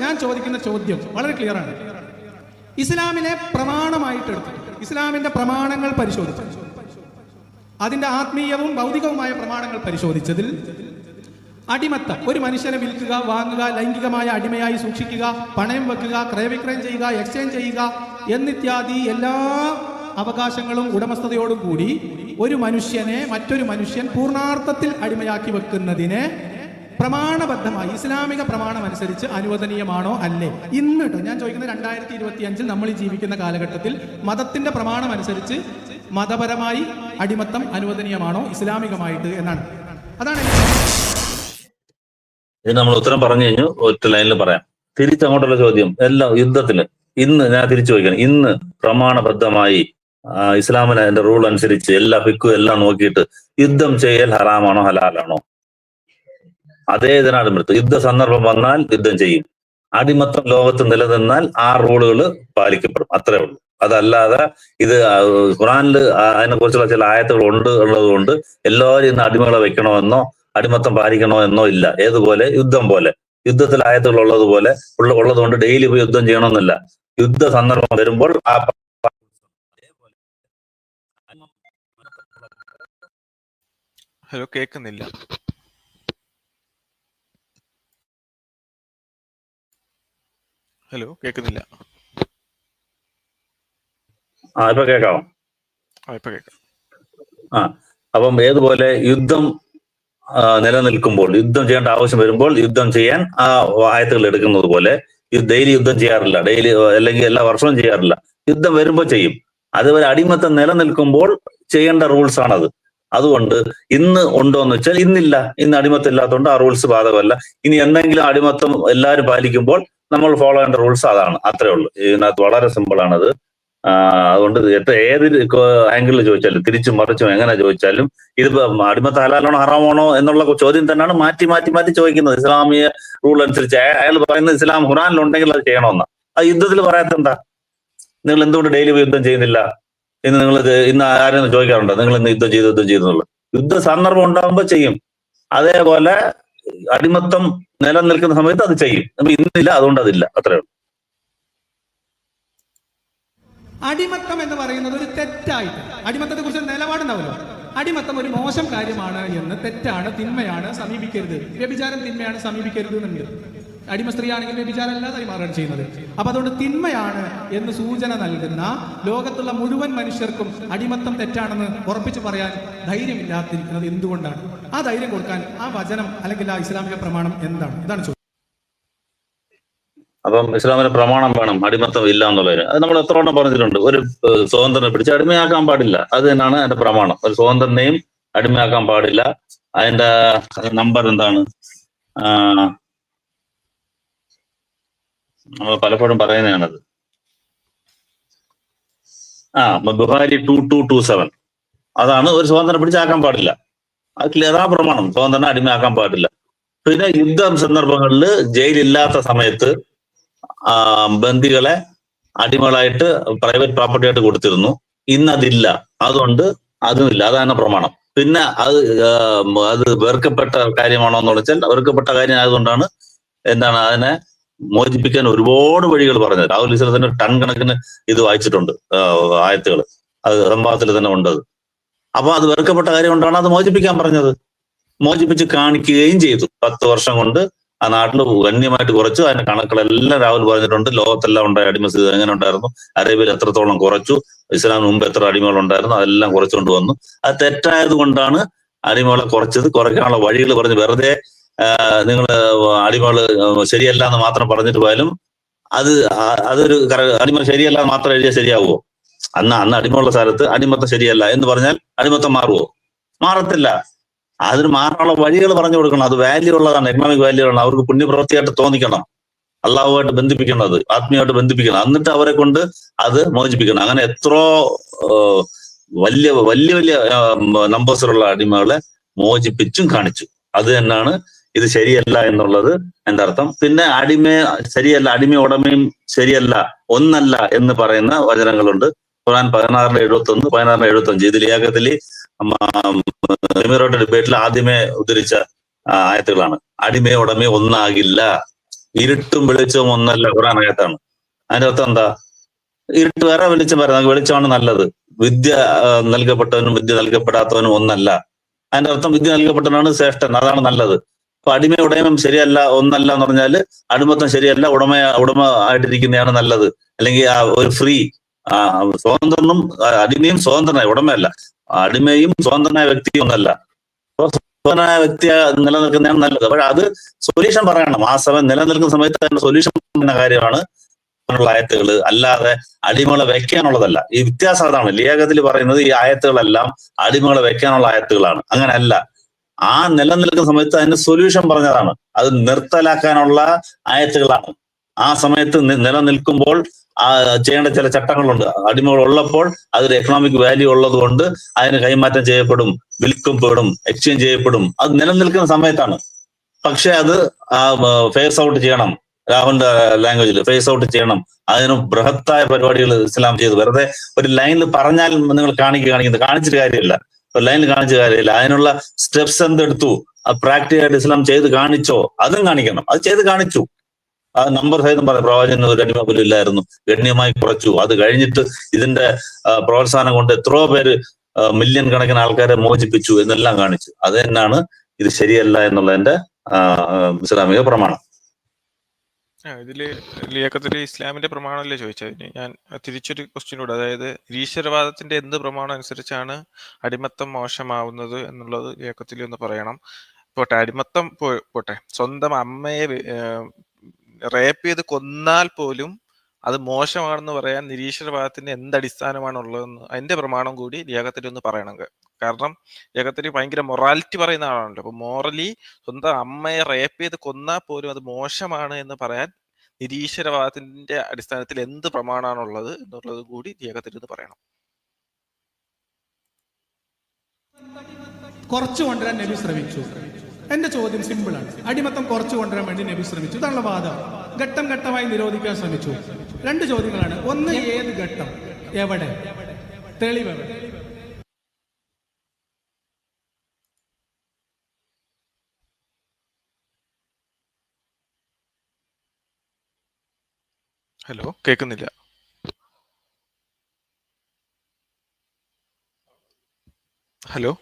ഞാൻ ചോദിക്കുന്ന ചോദ്യം വളരെ ക്ലിയർ ആണ് ഇസ്ലാമിനെ പ്രമാണമായിട്ട് എടുത്തു ഇസ്ലാമിന്റെ പ്രമാണങ്ങൾ പരിശോധിച്ചു. അതിന്റെ ആത്മീയവും ഭൗതികവുമായ പ്രമാണങ്ങൾ പരിശോധിച്ചതിൽ അടിമത്ത. ഒരു മനുഷ്യനെ വിൽക്കുക വാങ്ങുക ലൈംഗികമായ അടിമയായി സൂക്ഷിക്കുക പണയം വെക്കുക ക്രയവിക്രയം ചെയ്യുക എക്സ്ചേഞ്ച് ചെയ്യുക എന്നിത്യാദി എല്ലാ അവകാശങ്ങളും ഉടമസ്ഥതയോടും കൂടി ഒരു മനുഷ്യനെ മറ്റൊരു മനുഷ്യൻ പൂർണാർത്ഥത്തിൽ അടിമയാക്കി വെക്കുന്നതിനെ പ്രമാണബദ്ധമായി ഇസ്ലാമിക പ്രമാണം അനുസരിച്ച് അനുവദനീയമാണോ അല്ലേ? ഇന്ന് ഞാൻ ചോദിക്കുന്നത് രണ്ടായിരത്തി ഇരുപത്തി അഞ്ചിൽ നമ്മൾ ജീവിക്കുന്ന കാലഘട്ടത്തിൽ മതത്തിന്റെ പ്രമാണം അനുസരിച്ച് മതപരമായി അടിമത്തം അനുവദനീയമാണോ ഇസ്ലാമികമായിട്ട് എന്നാണ്. അതാണ് നമ്മൾ ഉത്തരം പറഞ്ഞു കഴിഞ്ഞു ഒറ്റ ലൈനിൽ പറയാം. തിരിച്ചങ്ങോട്ടുള്ള ചോദ്യം എല്ലാം യുദ്ധത്തിൽ. ഇന്ന് ഞാൻ തിരിച്ചു ചോദിക്കണം. ഇന്ന് പ്രമാണബദ്ധമായി ഇസ്ലാമിന് അതിന്റെ റൂൾ അനുസരിച്ച് എല്ലാ ഫിക്കും എല്ലാം നോക്കിയിട്ട് യുദ്ധം ചെയ്യൽ ഹറാമാണോ ഹലാലാണോ? അതേ ഇതിനാണ് മൃത്ത് യുദ്ധ സന്ദർഭം വന്നാൽ യുദ്ധം ചെയ്യും. അടിമത്തം ലോകത്ത് നിലനിന്നാൽ ആ റൂളുകൾ പാലിക്കപ്പെടും. അത്രേ ഉള്ളൂ. അതല്ലാതെ ഇത് ഖുറാനിൽ അതിനെ കുറിച്ചുള്ള ചില ആയത്തുകൾ ഉണ്ട് ഉള്ളതുകൊണ്ട് എല്ലാവരും ഇന്ന് അടിമകളെ വെക്കണമെന്നോ അടിമത്തം പാലിക്കണോ എന്നോ ഇല്ല. ഏതുപോലെ യുദ്ധം പോലെ. യുദ്ധത്തിൽ ആയത്തുകൾ ഉള്ളതുപോലെ ഉള്ള ഉള്ളതുകൊണ്ട് ഡെയിലി പോയി യുദ്ധം ചെയ്യണമെന്നില്ല. യുദ്ധ സന്ദർഭം വരുമ്പോൾ ആ ഹലോ കേൾക്കുന്നില്ല ഹലോ കേൾക്കുന്നില്ല ആ ഇപ്പൊ കേൾക്കാമോ ആ ഇപ്പൊ കേൾക്കാം ആ അപ്പം ഏതുപോലെ യുദ്ധം നിലനിൽക്കുമ്പോൾ യുദ്ധം ചെയ്യേണ്ട ആവശ്യം വരുമ്പോൾ യുദ്ധം ചെയ്യാൻ ആ ആയത്തുകൾ എടുക്കുന്നത് പോലെ ഡെയിലി യുദ്ധം ചെയ്യാറില്ല. ഡെയിലി അല്ലെങ്കിൽ എല്ലാ വർഷവും ചെയ്യാറില്ല. യുദ്ധം വരുമ്പോൾ ചെയ്യും. അതുപോലെ അടിമത്തം നിലനിൽക്കുമ്പോൾ ചെയ്യേണ്ട റൂൾസ് ആണത്. അതുകൊണ്ട് ഇന്ന് ഉണ്ടോ എന്ന് വെച്ചാൽ ഇന്നില്ല. ഇന്ന് അടിമത്തം ഇല്ലാത്തതുകൊണ്ട് ആ റൂൾസ് ബാധകമല്ല. ഇനി എന്തെങ്കിലും അടിമത്തം എല്ലാവരും പാലിക്കുമ്പോൾ നമ്മൾ ഫോളോ ചെയ്യേണ്ട റൂൾസ് അതാണ് അത്രേ ഉള്ളൂ. ഇതിനകത്ത് വളരെ സിമ്പിൾ ആണത്. ആ, അതുകൊണ്ട് എത്ര ഏത് ആംഗിളിൽ ചോദിച്ചാലും തിരിച്ചും മറിച്ചും എങ്ങനെ ചോദിച്ചാലും ഇതിപ്പോ അടിമത്ത ഹലാലാണോ ഹറാമാണോ എന്നുള്ള ചോദ്യം തന്നെയാണ് മാറ്റി മാറ്റി മാറ്റി ചോദിക്കുന്നത്. ഇസ്ലാമിയ റൂൾ അനുസരിച്ച് അയ- അയാൾ പറയുന്നത് ഇസ്ലാം ഖുറാനിലുണ്ടെങ്കിൽ അത് ചെയ്യണമെന്ന്. ആ യുദ്ധത്തിൽ പറയാത്ത എന്താ നിങ്ങൾ എന്തുകൊണ്ട് ഡെയിലി യുദ്ധം ചെയ്യുന്നില്ല? ഇന്ന് നിങ്ങൾ ഇന്ന് ആരും ചോദിക്കാറുണ്ടോ? നിങ്ങൾ ഇന്ന് യുദ്ധം ചെയ്തു യുദ്ധം ചെയ്തു യുദ്ധ സന്ദർഭം ഉണ്ടാകുമ്പോൾ ചെയ്യും. അതേപോലെ അടിമത്തം നിലനിൽക്കുന്ന സമയത്ത് അത് ചെയ്യും. അപ്പൊ ഇന്നില്ല അതുകൊണ്ട് അതില്ല അത്രേ ഉള്ളൂ. അടിമത്തം എന്ന് പറയുന്നത് ഒരു തെറ്റായിട്ട്. അടിമത്തത്തെ കുറിച്ച് നിലപാടുണ്ടാവല്ലോ. അടിമത്തം ഒരു മോശം കാര്യമാണ് എന്ന് തെറ്റാണ് തിന്മയാണ് സമീപിക്കരുത്. വ്യഭിചാരം തിന്മയാണ് സമീപിക്കരുത് എന്നുണ്ട്. അടിമ സ്ത്രീ ആണെങ്കിൽ വ്യഭിചാരം അല്ലാതായി മാറുകയാണ് ചെയ്യുന്നത്. അപ്പൊ അതുകൊണ്ട് തിന്മയാണ് എന്ന് സൂചന നൽകുന്ന ലോകത്തുള്ള മുഴുവൻ മനുഷ്യർക്കും അടിമത്തം തെറ്റാണെന്ന് ഉറപ്പിച്ചു പറയാൻ ധൈര്യമില്ലാതിരിക്കുന്നത് എന്തുകൊണ്ടാണ്? ആ ധൈര്യം കൊടുക്കാൻ ആ വചനം അല്ലെങ്കിൽ ആ ഇസ്ലാമിക പ്രമാണം എന്താണ്? ഇതാണ് ചോദ്യം. അപ്പം ഇസ്ലാമിന്റെ പ്രമാണം വേണം അടിമത്തം ഇല്ല എന്നുള്ളതിന് അത് നമ്മൾ എത്ര വണ്ണം പറഞ്ഞിട്ടുണ്ട്? ഒരു സ്വതന്ത്രനെ പിടിച്ച് അടിമയാക്കാൻ പാടില്ല. അത് തന്നെയാണ് അതിന്റെ പ്രമാണം. ഒരു സ്വതന്ത്രനെയും അടിമയാക്കാൻ പാടില്ല. അതിന്റെ നമ്പർ എന്താണ്? നമ്മൾ പലപ്പോഴും പറയുന്നതാണത്. ആ ബുഹാരി ടു ടു ടു സെവൻ അതാണ് ഒരു സ്വാതന്ത്ര്യം പിടിച്ചാക്കാൻ പാടില്ല. അത് ആ പ്രമാണം. സ്വാതന്ത്ര്യം അടിമയാക്കാൻ പാടില്ല. പിന്നെ യുദ്ധ സന്ദർഭങ്ങളിൽ ജയിലില്ലാത്ത സമയത്ത് ബന്ദികളെ അടിമകളായിട്ട് പ്രൈവറ്റ് പ്രോപ്പർട്ടി ആയിട്ട് കൊടുത്തിരുന്നു. ഇന്ന് അതില്ല അതുകൊണ്ട് അതുമില്ല. അതാണ് പ്രമാണം. പിന്നെ അത് അത് വെറുക്കപ്പെട്ട കാര്യമാണോ എന്ന് വെച്ചാൽ വെറുക്കപ്പെട്ട കാര്യം ആയതുകൊണ്ടാണ് എന്താണ് അതിനെ മോചിപ്പിക്കാൻ ഒരുപാട് വഴികൾ പറഞ്ഞത്. രാഹുൽ ഈശ്വർ തന്നെ ടൺ കണക്കിന് ഇത് വായിച്ചിട്ടുണ്ട് ആയത്തുകൾ അത് സംഭവത്തിൽ തന്നെ ഉണ്ടത് അപ്പൊ അത് വെറുക്കപ്പെട്ട കാര്യം കൊണ്ടാണ് അത് മോചിപ്പിക്കാൻ പറഞ്ഞത്. മോചിപ്പിച്ച് കാണിക്കുകയും ചെയ്തു. പത്ത് വർഷം കൊണ്ട് ആ നാട്ടിൽ ഗണ്യമായിട്ട് കുറച്ചു. അതിന്റെ കണക്കുകളെല്ലാം രാഹുൽ പറഞ്ഞിട്ടുണ്ട്. ലോകത്തെല്ലാം ഉണ്ടായ അടിമസ്ഥിതി എങ്ങനെ ഉണ്ടായിരുന്നു? അറേബ്യയിൽ എത്രത്തോളം കുറച്ചു? ഇസ്ലാമിന് മുമ്പ് എത്ര അടിമകൾ ഉണ്ടായിരുന്നു? അതെല്ലാം കുറച്ചുകൊണ്ട് വന്നു. അത് തെറ്റായത് കൊണ്ടാണ് അടിമകളെ കുറച്ചത്. കുറയ്ക്കാനുള്ള വഴികൾ പറഞ്ഞ് വെറുതെ നിങ്ങൾ അടിമകൾ ശരിയല്ല എന്ന് മാത്രം പറഞ്ഞിട്ട് പോയാലും അത് അതൊരു അടിമ ശരിയല്ല മാത്രം എഴുതിയാൽ ശരിയാവുമോ അന്ന് അന്ന് അടിമയുള്ള സ്ഥലത്ത് അടിമത്തം ശരിയല്ല എന്ന് പറഞ്ഞാൽ അടിമത്തം മാറുമോ മാറത്തില്ല. അതിന് മാറാനുള്ള വഴികൾ പറഞ്ഞു കൊടുക്കണം. അത് വാല്യൂ ഉള്ളതാണ് എക്കണോമിക് വാല്യൂ ആണ് അവർക്ക് പുണ്യപ്രവൃത്തിയായിട്ട് തോന്നിക്കണം. അള്ളാഹുമായിട്ട് ബന്ധിപ്പിക്കണം അത് ആത്മീയമായിട്ട് ബന്ധിപ്പിക്കണം. എന്നിട്ട് അവരെ കൊണ്ട് അത് മോചിപ്പിക്കണം. അങ്ങനെ എത്രോ വലിയ വലിയ വലിയ നമ്പേഴ്സിലുള്ള അടിമകളെ മോചിപ്പിച്ചും കാണിച്ചു. അത് തന്നെയാണ് ഇത് ശരിയല്ല എന്നുള്ളത് എന്റെ അർത്ഥം പിന്നെ അടിമ ശരിയല്ല അടിമ ഉടമയും ശരിയല്ല ഒന്നല്ല എന്ന് പറയുന്ന വചനങ്ങളുണ്ട്. ഖുർആൻ പതിനാറിന് എഴുപത്തി ഒന്ന് പതിനാറിന് എഴുപത്തി അഞ്ച് ഇതിൽ ഏകത്തിൽ ഡിബേറ്റിൽ ആദ്യമേ ഉദ്ധരിച്ച ആയത്തുകളാണ്. അടിമ ഉടമ ഒന്നാകില്ല. ഇരുട്ടും വെളിച്ചവും ഒന്നല്ല ഖുറാൻ ആയത്താണ്. അതിന്റെ അർത്ഥം എന്താ? ഇരുട്ട് വേറെ വെളിച്ചം വരാം വെളിച്ചമാണ് നല്ലത്. വിദ്യ നൽകപ്പെട്ടവനും വിദ്യ നൽകപ്പെടാത്തവനും ഒന്നല്ല. അതിന്റെ അർത്ഥം വിദ്യ നൽകപ്പെട്ടവനാണ് ശ്രേഷ്ഠൻ. അതാണ് നല്ലത്. അപ്പൊ അടിമ ഉടമയും ശരിയല്ല ഒന്നല്ല എന്ന് പറഞ്ഞാൽ അടിമത്തം ശരിയല്ല ഉടമ ഉടമ ആയിട്ടിരിക്കുന്നതാണ് നല്ലത്. അല്ലെങ്കിൽ ആ ഒരു ഫ്രീ സ്വതന്ത്രനും അടിമയും സ്വതന്ത്രനായ ഉടമയല്ല. അടിമയും സ്വതന്ത്രനായ വ്യക്തിയും ഒന്നല്ല. സ്വതന്ത്രനായ വ്യക്തി നിലനിൽക്കുന്നതാണ് നല്ലത്. പക്ഷെ അത് സൊല്യൂഷൻ പറയണം. ആ സമയം നിലനിൽക്കുന്ന സമയത്ത് അതിന്റെ സൊല്യൂഷൻ പറയുന്ന കാര്യമാണ് ആയത്തുകൾ അല്ലാതെ അടിമകളെ വെക്കാനുള്ളതല്ല. ഈ വ്യത്യാസം അതാണ്. ലേഖത്തിൽ പറയുന്നത് ഈ ആയത്തുകളെല്ലാം അടിമകളെ വെക്കാനുള്ള ആയത്തുകളാണ്. അങ്ങനെയല്ല. ആ നിലനിൽക്കുന്ന സമയത്ത് അതിന് സൊല്യൂഷൻ പറഞ്ഞതാണ്. അത് നിർത്തലാക്കാനുള്ള ആയത്തുകളാണ്. ആ സമയത്ത് നിലനിൽക്കുമ്പോൾ ചെയ്യേണ്ട ചില ചട്ടങ്ങളുണ്ട്. അടിമകൾ ഉള്ളപ്പോൾ അതൊരു എക്കണോമിക് വാല്യൂ ഉള്ളത് കൊണ്ട് അതിന് കൈമാറ്റം ചെയ്യപ്പെടും വിൽക്കപ്പെടും എക്സ്ചേഞ്ച് ചെയ്യപ്പെടും. അത് നിലനിൽക്കുന്ന സമയത്താണ്. പക്ഷെ അത് ഫേസ് ഔട്ട് ചെയ്യണം. രാഹുലിന്റെ ലാംഗ്വേജിൽ ഫേസ് ഔട്ട് ചെയ്യണം. അതിന് ബൃഹത്തായ പരിപാടികൾ ഇസ്ലാം ചെയ്തു വെറുതെ ഒരു ലൈനിൽ പറഞ്ഞാൽ നിങ്ങൾ കാണിക്കുക കാണിക്കുന്നത് കാണിച്ചിട്ട് കാര്യമില്ല. ലൈനിൽ കാണിച്ച കാര്യമില്ല. അതിനുള്ള സ്റ്റെപ്സ് എന്തെടുത്തു? അത് പ്രാക്ടിക്കലായിട്ട് ഇസ്ലാം ചെയ്ത് കാണിച്ചോ? അതും കാണിക്കണം. അത് ചെയ്ത് കാണിച്ചു. ആ നമ്പർ സഹിതം പറയാം പ്രവാചകന് ഒരു അടിമ പോലും ഇല്ലായിരുന്നു. ഗണ്യമായി കുറച്ചു. അത് കഴിഞ്ഞിട്ട് ഇതിന്റെ പ്രോത്സാഹനം കൊണ്ട് എത്രയോ പേര് മില്യൺ കണക്കിന് ആൾക്കാരെ മോചിപ്പിച്ചു എന്നെല്ലാം കാണിച്ചു. അത് തന്നെയാണ് ഇത് ശരിയല്ല എന്നുള്ളതിന്റെ ഇസ്ലാമിക പ്രമാണം. ഇതിൽ ലിയാക്കത്തിൽ ഇസ്ലാമിന്റെ പ്രമാണമല്ലേ ചോദിച്ചത്? ഞാൻ തിരിച്ചൊരു ക്വസ്റ്റ്യൻ കൂടെ അതായത് ഈശ്വരവാദത്തിന്റെ എന്ത് പ്രമാണം അനുസരിച്ചാണ് അടിമത്തം മോശമാവുന്നത് എന്നുള്ളത് ലിയാക്കത്തിൽ ഒന്ന് പറയണം. പോട്ടെ അടിമത്തം പോട്ടെ. സ്വന്തം അമ്മയെ റേപ്പ് ചെയ്ത് കൊന്നാൽ പോലും അത് മോശമാണെന്ന് പറയാൻ നിരീശ്വരവാദത്തിന്റെ എന്ത് അടിസ്ഥാനമാണുള്ളതെന്ന് അതിന്റെ പ്രമാണം കൂടി ലിയാക്കത്തിൽ ഒന്ന് പറയണം കാരണം ലിയാക്കത്തിൽ ഭയങ്കര മൊറാലിറ്റി പറയുന്ന ആളാണല്ലോ. അപ്പൊ മോറലി സ്വന്തം അമ്മയെ റേപ്പ് ചെയ്ത് കൊന്നാൽ പോലും അത് മോശമാണ് എന്ന് പറയാൻ നിരീശ്വരവാദത്തിന്റെ അടിസ്ഥാനത്തിൽ എന്ത് പ്രമാണമാണുള്ളത് എന്നുള്ളത് കൂടി ലിയാക്കത്തിൽ ഒന്ന് പറയണം. കുറച്ചു കൊണ്ടുവരാൻ നബി ശ്രമിച്ചു. എന്റെ ചോദ്യം സിമ്പിൾ ആണ്. അടിമത്തം കുറച്ചു കൊണ്ടുവരാൻ വേണ്ടി നബി ശ്രമിച്ചു. ഇതാണുള്ള വാദം. ഘട്ടം ഘട്ടമായി നിരോധിക്കാൻ ശ്രമിച്ചു. രണ്ട് ചോദ്യങ്ങളാണ്. ഒന്ന് ഏത് ഘട്ടം? എവിടെ? തെളിവ്. ഹലോ കേൾക്കുന്നില്ല ഹലോ?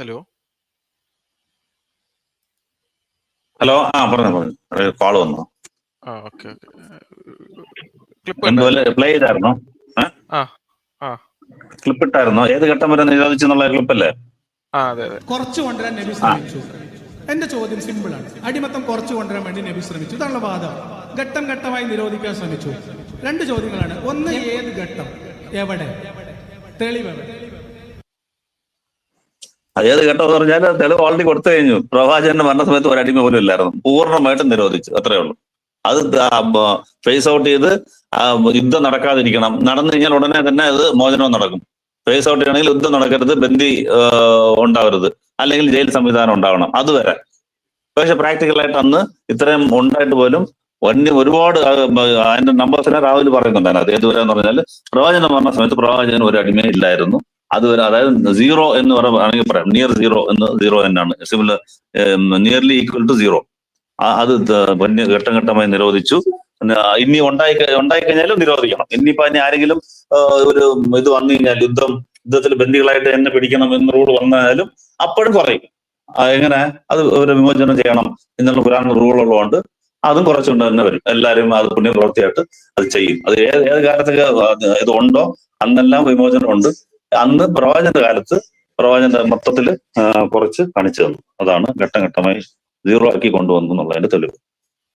ഹലോ. ഹലോ ആ പറഞ്ഞു പറഞ്ഞു. കോൾ വന്നു. ആ ഓക്കെ ഓക്കെ. ക്ലിപ്പ് എന്തുപോലെ പ്ലേ ചെയ്തായിരുന്നോ? ആ ആ. ക്ലിപ്പ് ഇട്ടായിരുന്നോ? ഏത് ഘട്ടം വരെ നിരോധിച്ചു എന്നുള്ള ക്ലിപ്പല്ലേ? ആ അതെ അതെ. കുറച്ചു കൊണ്ടുവരാൻ നബി ശ്രമിച്ചു. എന്റെ ചോദ്യം സിമ്പിൾ ആണ്. അടിമത്തം കുറച്ചു കൊണ്ടുവരാൻ വേണ്ടി നബി ശ്രമിച്ചു. ഇതാണുള്ള വാദം. ഘട്ടം ഘട്ടമായി നിരോധിക്കാൻ ശ്രമിച്ചു. രണ്ട് ചോദ്യങ്ങളാണ്. ഒന്ന് ഏത് ഘട്ടം? എവിടെ? തെളിവ് എവിടെ കേട്ടോ എന്ന് പറഞ്ഞാൽ തെളിവ് ഓൾറെഡി കൊടുത്തു കഴിഞ്ഞു. പ്രവാചകന്റെ മരണ സമയത്ത് ഒരു അടിമ പോലും ഇല്ലായിരുന്നു. പൂർണമായിട്ടും നിരോധിച്ചു. അത്രേ ഉള്ളൂ. അത് ഫേസ് ഔട്ട് ചെയ്ത് യുദ്ധം നടക്കാതിരിക്കണം. നടന്നു കഴിഞ്ഞാൽ ഉടനെ തന്നെ അത് മോചനവും നടക്കും. ഫേസ് ഔട്ട് ചെയ്യണമെങ്കിൽ യുദ്ധം നടക്കരുത് ബന്ദി ഉണ്ടാവരുത്. അല്ലെങ്കിൽ ജയിൽ സംവിധാനം ഉണ്ടാവണം. അതുവരെ. പക്ഷെ പ്രാക്ടിക്കലായിട്ട് അന്ന് ഇത്രയും ഉണ്ടായിട്ട് പോലും വന്യ ഒരുപാട് അതിന്റെ നമ്പേഴ്സിനെ രാഹുൽ പറയുന്നുണ്ട് അതിനകത്ത് ഏതുവരെ എന്ന് പറഞ്ഞാൽ പ്രവാചകൻ പറഞ്ഞ സമയത്ത് പ്രവാചകൻ ഒരു അടിമ ഇല്ലായിരുന്നു. അതുവരെ അതായത് സീറോ എന്ന് പറയുകയാണെങ്കിൽ പറയാം. നിയർ സീറോ എന്ന് സീറോ തന്നെയാണ് similar nearly equal to zero അത് ഘട്ടം ഘട്ടമായി നിരോധിച്ചു. ഇനി ഉണ്ടായി ഉണ്ടായി കഴിഞ്ഞാലും നിരോധിക്കണം. ഇനിയിപ്പോ അതിന് ആരെങ്കിലും ഒരു ഇത് വന്നു കഴിഞ്ഞാൽ യുദ്ധം യുദ്ധത്തിൽ ബന്ദികളായിട്ട് എന്നെ പിടിക്കണം എന്ന് റൂൾ വന്നാലും അപ്പോഴും കുറയും എങ്ങനെ? അത് ഒരു വിമോചനം ചെയ്യണം എന്നുള്ള പുരാണ റൂൾ ഉള്ളതുകൊണ്ട് അതും കുറച്ചുകൊണ്ട് തന്നെ വരും. എല്ലാവരും അത് പുണ്യപ്രവൃത്തിയായിട്ട് അത് ചെയ്യും. അത് ഏത് ഏത് കാലത്തൊക്കെ ഇത് ഉണ്ടോ? അന്നെല്ലാം വിമോചനം ഉണ്ട് അന്ന് പ്രവാചന്റെ കാലത്ത് പ്രവാചന്റെ മൊത്തത്തിൽ കുറച്ച് കാണിച്ചു തന്നു. അതാണ് ഘട്ടം ഘട്ടമായി സീറോ ആക്കി കൊണ്ടുവന്നു എന്നുള്ളതിന്റെ തെളിവ്.